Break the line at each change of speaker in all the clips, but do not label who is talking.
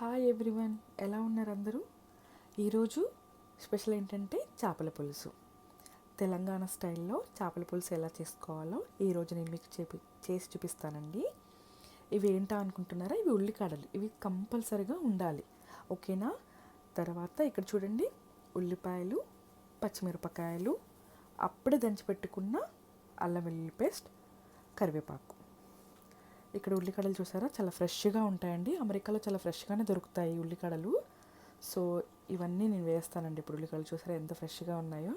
Hi everyone ఎలా ఉన్నారు అందరూ? ఈరోజు స్పెషల్ ఏంటంటే చేపల పులుసు. తెలంగాణ స్టైల్లో చేపల పులుసు ఎలా చేసుకోవాలో ఈరోజు నేను మీకు చేపి చేసి చూపిస్తానండి. ఇవి ఏంటా అనుకుంటున్నారా? ఇవి ఉల్లికాడలు. ఇవి కంపల్సరిగా ఉండాలి. ఓకేనా? తర్వాత ఇక్కడ చూడండి. ఉల్లిపాయలు పచ్చిమిరపకాయలు అప్పుడే దంచి పెట్టుకున్న అల్లం వెల్లుల్లి పేస్ట్ కరివేపాకు. ఇక్కడ ఉల్లికడలు చూసారా? చాలా ఫ్రెష్గా ఉంటాయండి. అమెరికాలో చాలా ఫ్రెష్గానే దొరుకుతాయి ఉల్లికడలు. సో ఇవన్నీ నేను వేస్తానండి. ఇప్పుడు ఉల్లికడలు చూసారా? ఎంత ఫ్రెష్గా ఉన్నాయో.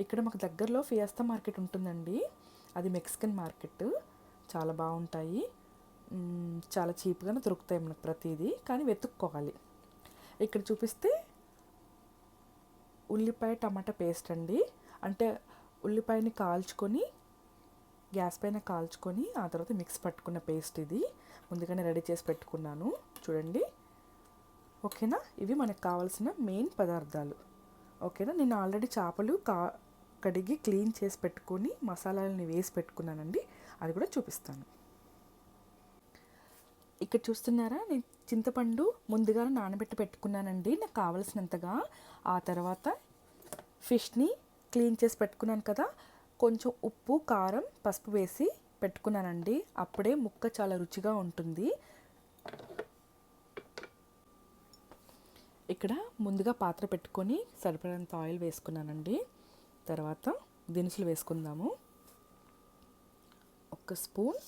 ఇక్కడ మాకు దగ్గరలో ఫియాస్తా మార్కెట్ ఉంటుందండి. అది మెక్సికన్ మార్కెట్. చాలా బాగుంటాయి. చాలా చీప్గానే దొరుకుతాయి మనకు ప్రతిదీ. కానీ వెతుక్కోవాలి. ఇక్కడ చూపిస్తే ఉల్లిపాయ టమాటా పేస్ట్ అండి. అంటే ఉల్లిపాయని కాల్చుకొని గ్యాస్ పైన కాల్చుకొని ఆ తర్వాత మిక్స్ పట్టుకున్న పేస్ట్ ఇది. ముందుగానే రెడీ చేసి పెట్టుకున్నాను. చూడండి. ఓకేనా? ఇవి మనకు కావాల్సిన మెయిన్ పదార్థాలు. ఓకేనా? నేను ఆల్రెడీ చేపలు కా కడిగి క్లీన్ చేసి పెట్టుకొని మసాలాలని వేసి పెట్టుకున్నానండి. అది కూడా చూపిస్తాను. ఇక్కడ చూస్తున్నారా? నేను చింతపండు ముందుగా నానబెట్టి పెట్టుకున్నానండి. నాకు కావలసినంతగా. ఆ తర్వాత ఫిష్ని క్లీన్ చేసి పెట్టుకున్నాను కదా. కొంచెం ఉప్పు కారం పసుపు వేసి పెట్టుకున్నానండి. అప్పుడే ముక్క చాలా రుచిగా ఉంటుంది. ఇక్కడ ముందుగా పాత్ర పెట్టుకొని సరిపడంత ఆయిల్ వేసుకున్నానండి. తర్వాత దినుసులు వేసుకుందాము. ఒక స్పూన్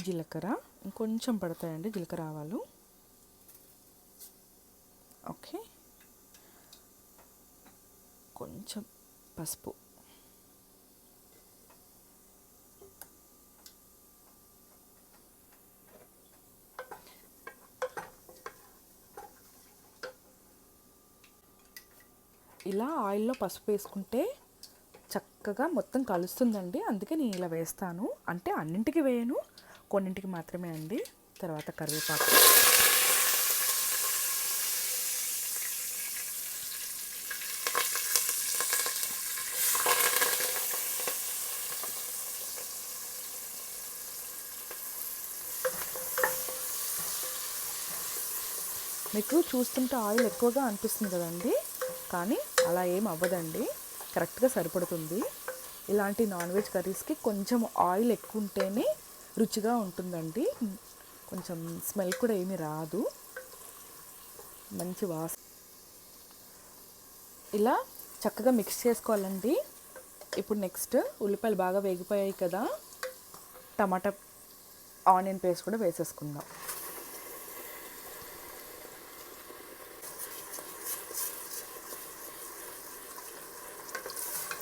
జీలకర్ర. ఇంకొంచెం పడతాయండి జీలకర్ర ఆవాలు. ఓకే. కొంచెం పసుపు. ఇలా ఆయిల్లో పసుపు వేసుకుంటే చక్కగా మొత్తం కలుస్తుందండి. అందుకే నేను ఇలా వేస్తాను. అంటే అన్నింటికి వేయను కొన్నింటికి మాత్రమే అండి. తర్వాత కరివేపాకు. మీకు చూస్తుంటే ఆయిల్ ఎక్కువగా అనిపిస్తుంది కదండి. కానీ అలా ఏం అవ్వదండి. కరెక్ట్గా సరిపడుతుంది. ఇలాంటి నాన్ వెజ్ కర్రీస్కి కొంచెం ఆయిల్ ఎక్కువ ఉంటేనే రుచిగా ఉంటుందండి. కొంచెం స్మెల్ కూడా ఏమీ రాదు. మంచి వాస ఇలా చక్కగా మిక్స్ చేసుకోవాలండి. ఇప్పుడు నెక్స్ట్ ఉల్లిపాయలు బాగా వేగిపోయాయి కదా. టమాటా ఆనియన్ పేస్ట్ కూడా వేసేసుకుందాం.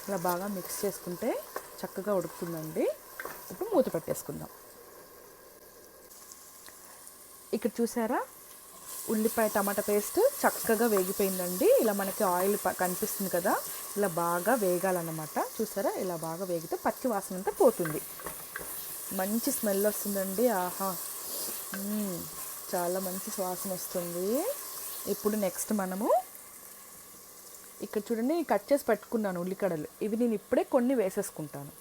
ఇలా బాగా మిక్స్ చేసుకుంటే చక్కగా ఉడుకుతుందండి. ఇప్పుడు మూత పెట్టేసుకుందాం. ఇక్కడ చూసారా? ఉల్లిపాయ టమాటా పేస్ట్ చక్కగా వేగిపోయిందండి. ఇలా మనకి ఆయిల్ కనిపిస్తుంది కదా? ఇలా బాగా వేగాలన్నమాట. చూసారా? ఇలా బాగా వేగితే పచ్చి వాసన అంతా పోతుంది. మంచి స్మెల్ వస్తుందండి. ఆహా! చాలా మంచి వాసన వస్తుంది. ఇప్పుడు నెక్స్ట్ మనము ఇక్కడ చూడండి నేను కట్ చేసి పెట్టుకున్నాను ఉల్లికడలు. ఇవి నేను ఇప్పుడే కొన్ని వేసేసుకుంటాను.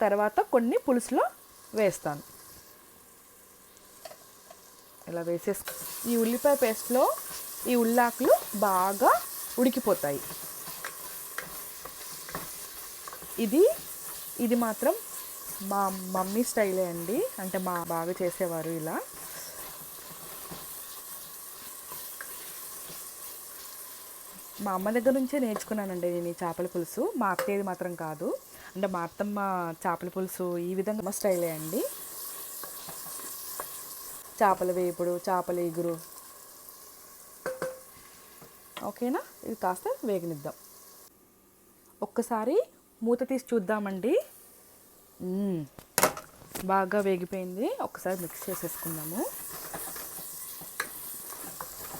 తర్వాత కొన్ని పులుసులో వేస్తాను. ఇలా వేసేసు ఈ ఉల్లిపాయ పేస్ట్లో ఈ ఉల్లాకులు బాగా ఉడికిపోతాయి. ఇది ఇది మాత్రం మా మమ్మీ స్టైలే అండి. అంటే మా బాగా చేసేవారు ఇలా. మా అమ్మ దగ్గర నుంచే నేర్చుకున్నానండి నేను ఈ చేపల పులుసు. మా అత్తయ్యది మాత్రం కాదు. అంటే మా అత్తమ్మ చేపల పులుసు ఈ విధంగా మా స్టైలే అండి. చేపల వేపుడు చేపల ఎగురు. ఓకేనా? ఇది కాస్త వేగనిద్దాం. ఒక్కసారి మూత తీసి చూద్దామండి. బాగా వేగిపోయింది. ఒకసారి మిక్స్ చేసేసుకుందాము.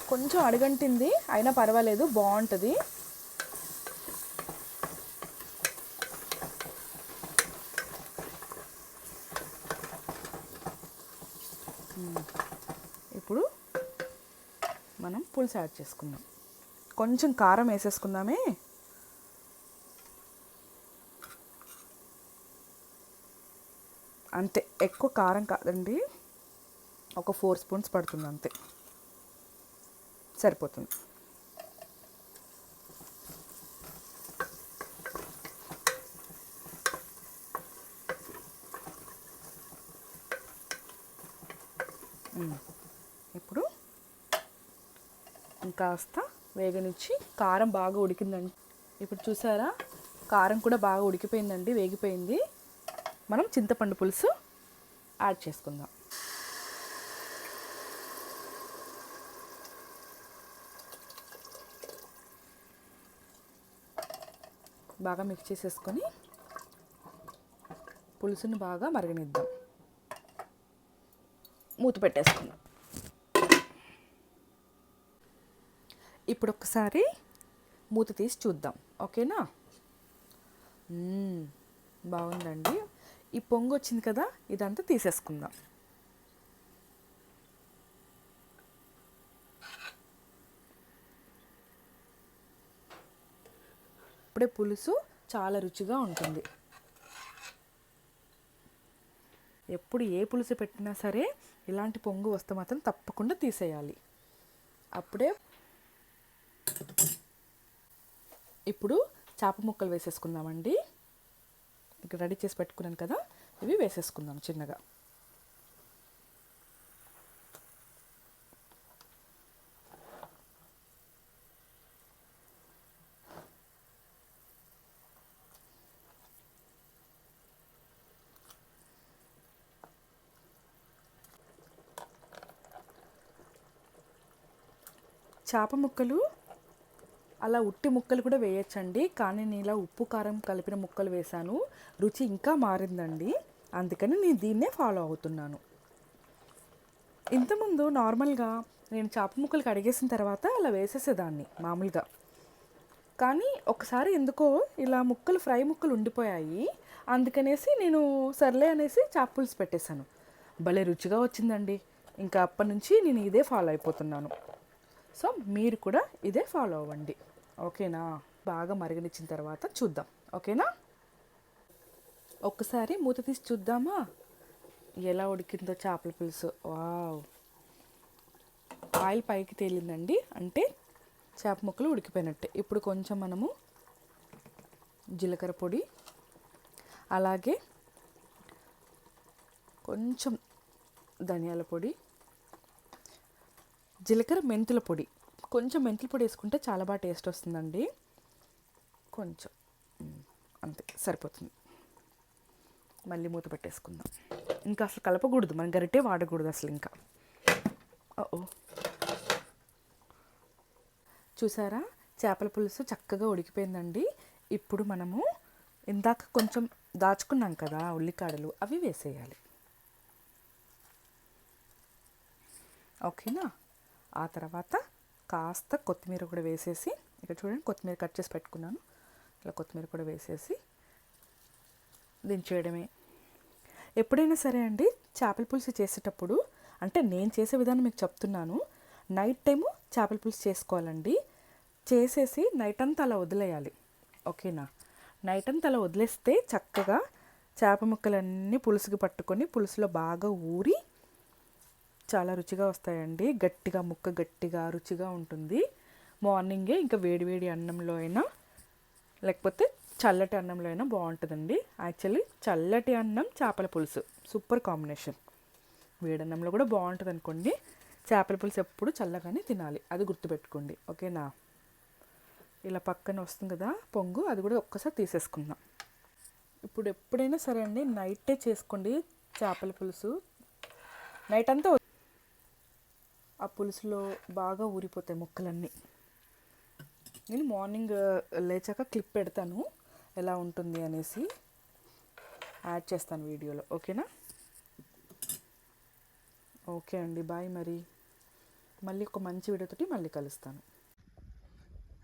కొంచెం అడుగంటింది. అయినా పర్వాలేదు బాగుంటుంది. ఇప్పుడు మనం పులుసు యాడ్ చేసుకుందాం. కొంచెం కారం వేసేసుకుందామే. అంతే ఎక్కువ కారం కాదండి. ఒక ఫోర్ స్పూన్స్ పడుతుంది అంతే. సరిపోతుంది. ఇప్పుడు ఇంకాస్త వేగనిచ్చి కారం బాగా ఉడికిందండి. ఇప్పుడు చూసారా? కారం కూడా బాగా ఉడికిపోయిందండి వేగిపోయింది. మనం చింతపండు పులుసు యాడ్ చేసుకుందాం. బాగా మిక్స్ చేసేసుకొని పులుసుని బాగా మరగనిద్దాం. మూత పెట్టేసుకుందాం. ఇప్పుడు ఒకసారి మూత తీసి చూద్దాం. ఓకేనా? బాగుందండి. ఈ పొంగు వచ్చింది కదా ఇదంతా తీసేసుకుందాం. అప్పుడే పులుసు చాలా రుచిగా ఉంటుంది. ఎప్పుడు ఏ పులుసు పెట్టినా సరే ఇలాంటి పొంగు వస్తే మాత్రం తప్పకుండా తీసేయాలి. అప్పుడే ఇప్పుడు చేప ముక్కలు వేసేసుకుందామండి. ఇక్కడ రెడీ చేసి పెట్టుకున్నాను కదా ఇవి వేసేసుకుందాం చిన్నగా. చేప ముక్కలు అలా ఉట్టి ముక్కలు కూడా వేయచ్చండి. కానీ నేను ఇలా ఉప్పు కారం కలిపిన ముక్కలు వేశాను. రుచి ఇంకా మారిందండి. అందుకని నేను దీన్నే ఫాలో అవుతున్నాను. ఇంతకుముందు నార్మల్గా నేను చేప ముక్కలు కడిగేసిన తర్వాత అలా వేసేసేదాన్ని మామూలుగా. కానీ ఒకసారి ఎందుకో ఇలా ముక్కలు ఫ్రై ముక్కలు ఉండిపోయాయి. అందుకనేసి నేను సర్లే అనేసి చేప పులుసు పెట్టేశాను. భలే రుచిగా వచ్చిందండి. ఇంకా అప్పటి నుంచి నేను ఇదే ఫాలో అయిపోతున్నాను. సో మీరు కూడా ఇదే ఫాలో అవ్వండి. ఓకేనా? బాగా మరిగనిచ్చిన తర్వాత చూద్దాం. ఓకేనా? ఒక్కసారి మూత తీసి చూద్దామా? ఎలా ఉడికిందో చేపల పులుసు. వావ్. ఆయిల్ పైకి తేలిందండి. అంటే చేప ముక్కలు ఉడికిపోయినట్టే. ఇప్పుడు కొంచెం మనము జీలకర్ర పొడి అలాగే కొంచెం ధనియాల పొడి జీలకర్ర మెంతుల పొడి. కొంచెం మెంతుల పొడి వేసుకుంటే చాలా బాగా టేస్ట్ వస్తుందండి. కొంచెం. అంతే సరిపోతుంది. మళ్ళీ మూత పెట్టేసుకుందాం. ఇంకా అసలు కలపకూడదు మనం గరిటే వాడకూడదు అసలు ఇంకా. ఓ చూసారా? చేపల పులుసు చక్కగా ఉడికిపోయిందండి. ఇప్పుడు మనము ఇందాక కొంచెం దాచుకున్నాం కదా ఉల్లికాడలు అవి వేసేయాలి. ఓకేనా? ఆ తర్వాత కాస్త కొత్తిమీర కూడా వేసేసి ఇక్కడ చూడండి కొత్తిమీర కట్ చేసి పెట్టుకున్నాను. ఇలా కొత్తిమీర కూడా వేసేసి దించేయడమే ఎప్పుడైనా సరే అండి చేపల పులుసు చేసేటప్పుడు అంటే నేను చేసే విధానం మీకు చెప్తున్నాను. నైట్ టైము చేపల పులుసు చేసుకోవాలండి. చేసేసి నైట్ అంతా అలా వదిలేయాలి. ఓకేనా? నైట్ అంతా అలా వదిలేస్తే చక్కగా చేప ముక్కలన్నీ పులుసుకి పట్టుకొని పులుసులో బాగా ఊరి చాలా రుచిగా వస్తాయండి. గట్టిగా ముక్క గట్టిగా రుచిగా ఉంటుంది. మార్నింగే ఇంకా వేడివేడి అన్నంలో అయినా లేకపోతే చల్లటి అన్నంలో అయినా బాగుంటుందండి. యాక్చువల్లీ చల్లటి అన్నం చేపల పులుసు. Super combination. వేడన్నంలో కూడా బాగుంటుంది అనుకోండి చేపల పులుసు ఎప్పుడు చల్లగానే తినాలి. అది గుర్తుపెట్టుకోండి. ఓకేనా? ఇలా పక్కన వస్తుంది కదా పొంగు. అది కూడా ఒక్కసారి తీసేసుకుందాం. ఇప్పుడు ఎప్పుడైనా సరే అండి నైటే చేసుకోండి చేపల పులుసు. నైట్ అంతా ఆ పులుసులో బాగా ఊరిపోతాయి ముక్కలన్నీ. నేను మార్నింగ్ లేచాక క్లిప్ పెడతాను. ఎలా ఉంటుంది అనేసి యాడ్ చేస్తాను వీడియోలో. ఓకేనా? ఓకే అండి. బాయ్ మరి. మళ్ళీ ఒక మంచి వీడియోతోటి మళ్ళీ కలుస్తాను.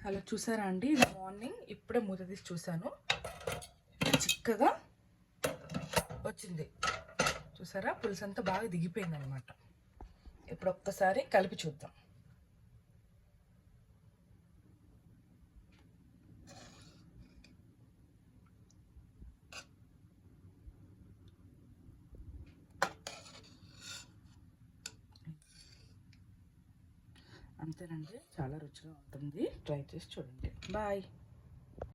హలో చూసారా అండి? మార్నింగ్ ఇప్పుడే మూత తీసి చూశాను. చిక్కగా వచ్చింది. చూసారా? పులుసు అంతా బాగా దిగిపోయింది అనమాట ఇప్పుడు ఒక్కసారి కలిపి చూద్దాం. అంతేనండి చాలా రుచిగా ఉంటుంది. ట్రై చేసి చూడండి. బాయ్.